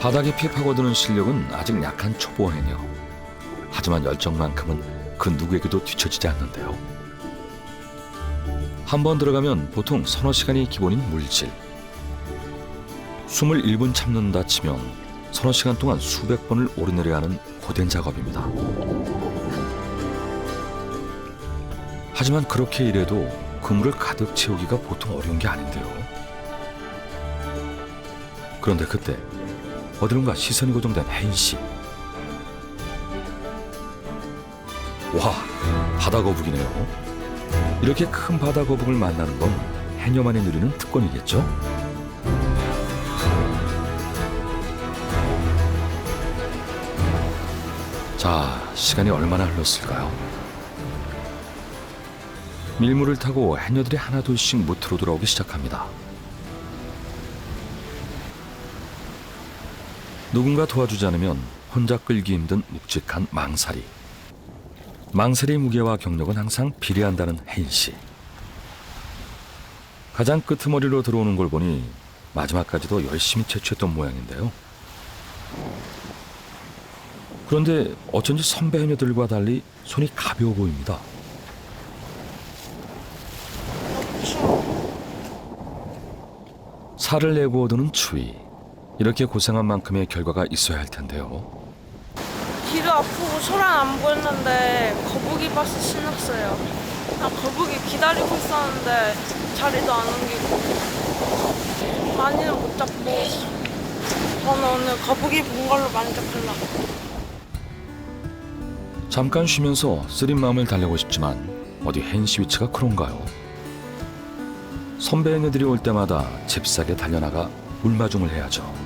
바다 깊이 파고드는 실력은 아직 약한 초보 해녀. 하지만 열정만큼은 그 누구에게도 뒤처지지 않는데요. 한 번 들어가면 보통 서너 시간이 기본인 물질. 숨을 1분 참는다 치면 서너 시간 동안 수백 번을 오르내려야 하는 고된 작업입니다. 하지만 그렇게 일해도 그물을 가득 채우기가 보통 어려운 게 아닌데요. 그런데 그때 어디론가 시선이 고정된 혜인 씨. 와, 바다 거북이네요. 이렇게 큰 바다 거북을 만나는 건 해녀만이 누리는 특권이겠죠? 자, 시간이 얼마나 흘렀을까요? 밀물을 타고 해녀들이 하나둘씩 무트로 돌아오기 시작합니다. 누군가 도와주지 않으면 혼자 끌기 힘든 묵직한 망사리. 망사리 무게와 경력은 항상 비례한다는 혜인 씨. 가장 끄트머리로 들어오는 걸 보니 마지막까지도 열심히 채취했던 모양인데요. 그런데 어쩐지 선배 해녀들과 달리 손이 가벼워 보입니다. 살을 내고 오드는 추위. 이렇게 고생한 만큼의 결과가 있어야 할 텐데요. 귀도 아프고 소란 안 보였는데 거북이 버스 신났어요. 나 거북이 기다리고 있었는데 자리도 안 옮기고 많이는 못 잡고 저는 오늘 거북이 본 걸로 만족하려고. 잠깐 쉬면서 쓰린 마음을 달래고 싶지만 어디 헨씨 위치가 그런가요? 선배 해녀들이 올 때마다 잽싸게 달려나가 물마중을 해야죠.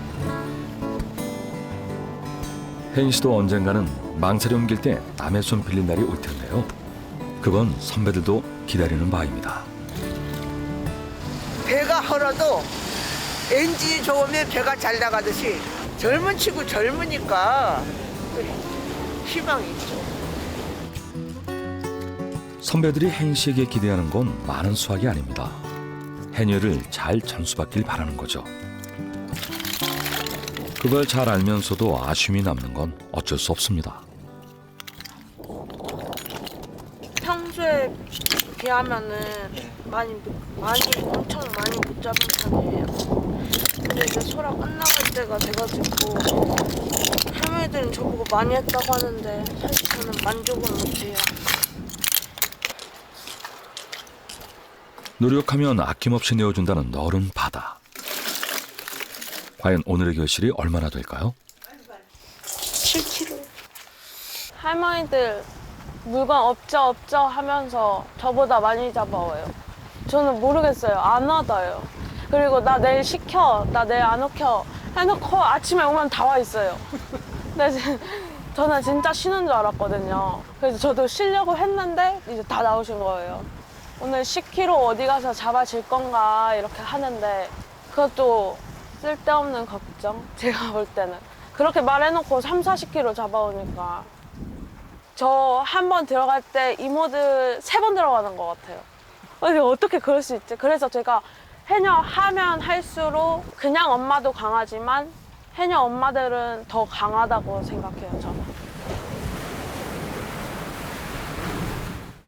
헨 씨도 언젠가는 망설이 옮길 때 남의 손 빌린 날이 올 텐데요. 그건 선배들도 기다리는 바입니다. 배가 헐어도 엔진이 좋으면 배가 잘 나가듯이 젊은 치고 젊으니까 희망이 있죠. 선배들이 헨 씨에게 기대하는 건 많은 수확이 아닙니다. 해녀를 잘 전수받길 바라는 거죠. 그걸 잘 알면서도 아쉬움이 남는 건 어쩔 수 없습니다. 평소에 비하면은 많이 못- 많이 엄청 많이 못 잡은 편이에요. 근데 이제 소라 끝나갈 때가 돼가지고 할머니들은 저보고 많이 했다고 하는데 사실 저는 만족은 못해요. 노력하면 아낌없이 내어준다는 너른 바다. 과연 오늘의 결실이 얼마나 될까요? 7kg. 할머니들 물건 없죠 없죠 하면서 저보다 많이 잡아와요. 저는 모르겠어요. 안 와닿아요. 그리고 나 내일 시켜, 나 내일 안 오켜 해놓고 아침에 오면 다 와 있어요. 근데 지- 저는 진짜 쉬는 줄 알았거든요. 그래서 저도 쉬려고 했는데 이제 다 나오신 거예요. 오늘 10kg 어디 가서 잡아질 건가 이렇게 하는데 그것도 쓸데없는 걱정? 제가 볼 때는. 그렇게 말해놓고 3, 40kg 잡아오니까. 저 한 번 들어갈 때 이모들 세 번 들어가는 것 같아요. 아니, 어떻게 그럴 수 있지? 그래서 제가 해녀 하면 할수록 그냥 엄마도 강하지만 해녀 엄마들은 더 강하다고 생각해요, 저는.